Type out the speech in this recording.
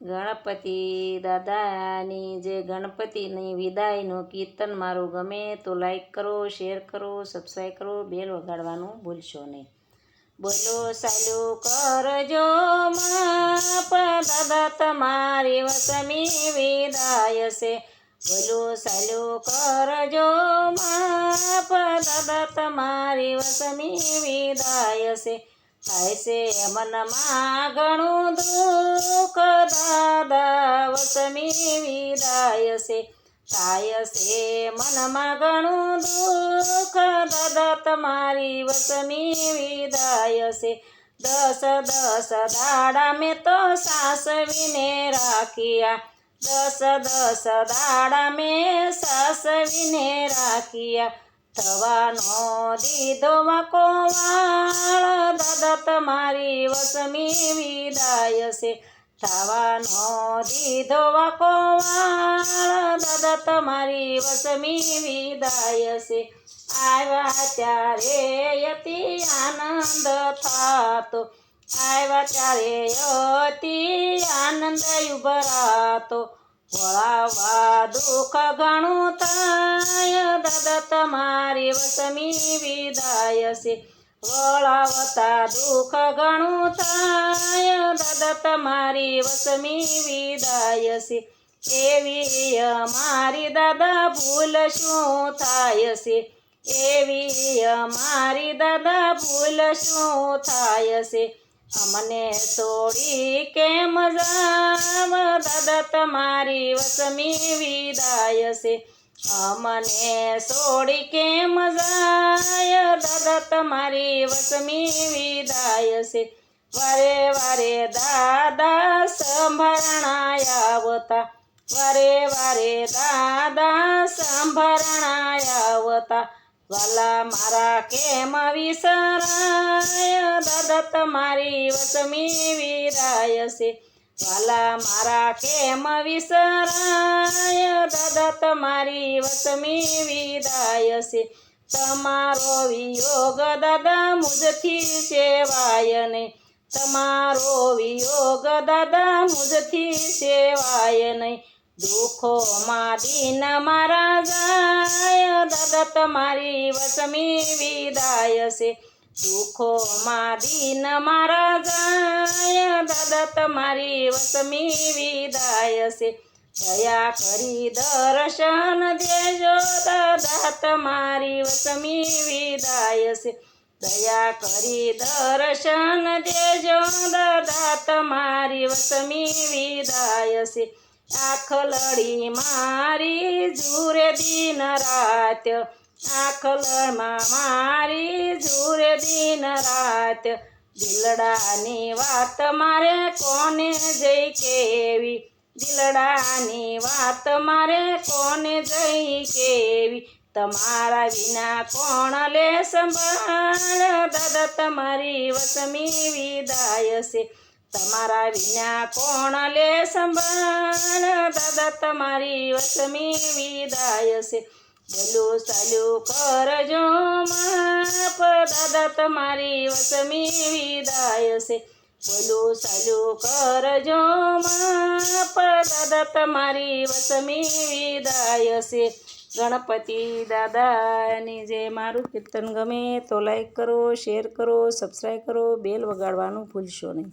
ગણપતિ દાદાની જે ગણપતિની વિદાયનું કીર્તન મારું ગમે તો લાઈક કરો શેર કરો સબસ્ક્રાઈબ કરો બેલ વગાડવાનું ભૂલશો નહીં. બોલો સાલુ કરજો દાદા તમારી વસમી વિદાય છે. બોલો સાલુ કરજો દાદા તમારી વસમી વિદાય છે. થાય છે મનમાં ઘણું દુઃખ, દાદા વસમી વિદાય છે. થાય છે મનમાં ઘણું દુઃખ, દાદા તમારી વસમી વિદાય છે. દસ દસ દાડા મેં તો સાસવીને રાખ્યા. દસ દસ દાડા મેં સાસવીને રાખ્યા. થવાનો દીધો વાકોવાળ દાદા તમારી વસમી વિદાય છે થવાનો દીધો વાકોવાળ દાદા તમારી વસમી વિદાય છે આવ્યા ત્યારે અતિ આનંદ થતો આવ્યા ત્યારે અતિ આનંદ ઉભરાતો વળાવા દુઃખ ઘણું થાય દાદા તમારી વસમી વિદાય વળાવતા દુઃખ ઘણું થાય દાદા તમારી વસમી વિદાય છે. એવી અમારી દાદા ભૂલ શું થાય છે? એવી અમારી દાદા ભૂલ શું થાય છે? અમને તોડી કેમ જાવ? તમારી વસમી વિદાય છે. અમને છોડી કેમ જાય? દાદા, તમારી વસમી વિદાય છે. વારે વારે દાદા સંભરણાય આવતા. વારે વારે દાદા સંભરણાય આવતા. વાલા, મારા કેમ વિસરાય? દાદા, તમારી વસમી વિરાય છે. વાલા મારા કેમ વિસરાય? દાદા તમારી વસમી વિદાય છે. તમારો વિયોગ દાદા મુજથી સેવાય નહીં. તમારો વિયોગ દાદા મુજથી સેવાય નહીં. દુઃખોમાં દિન મારા જાય. દાદા તમારી વસમી વિદાય છે. દુઃખોમાં દિન મારા જાય, દાદા તમારી વસમી વિદાય છે. દયા કરી દર્શન દેજો, દાદા તમારી વસમી વિદાય છે. દયા કરી દર્શન દેજો, દાદા તમારી વસમી વિદાય છે. આખ લડી મારી જુરે દિન રાત આંખ લડમાં મારી જુરે દિન રાત, દિલડાની વાત મારે કોને જઈ કેવી? દિલડાની વાત મારે કોને જઈ કેવી? તમારા વિના કોણ લે સંભાળ? દાદા તમારી વસમી વિદાય છે. તમારા વિના કોણ લે સંભાળ? દાદા તમારી વસમી વિદાય છે. બોલું ચાલું કરજો માપ દાદા તમારી વસમી વિદાય છે. બોલું ચાલું કરજો માપ દાદા તમારી વસમી વિદાય છે. ગણપતિ દાદાની જે મારું કીર્તન ગમે તો લાઈક કરો શેર કરો સબસ્ક્રાઈબ કરો બેલ વગાડવાનું ભૂલશો નહીં.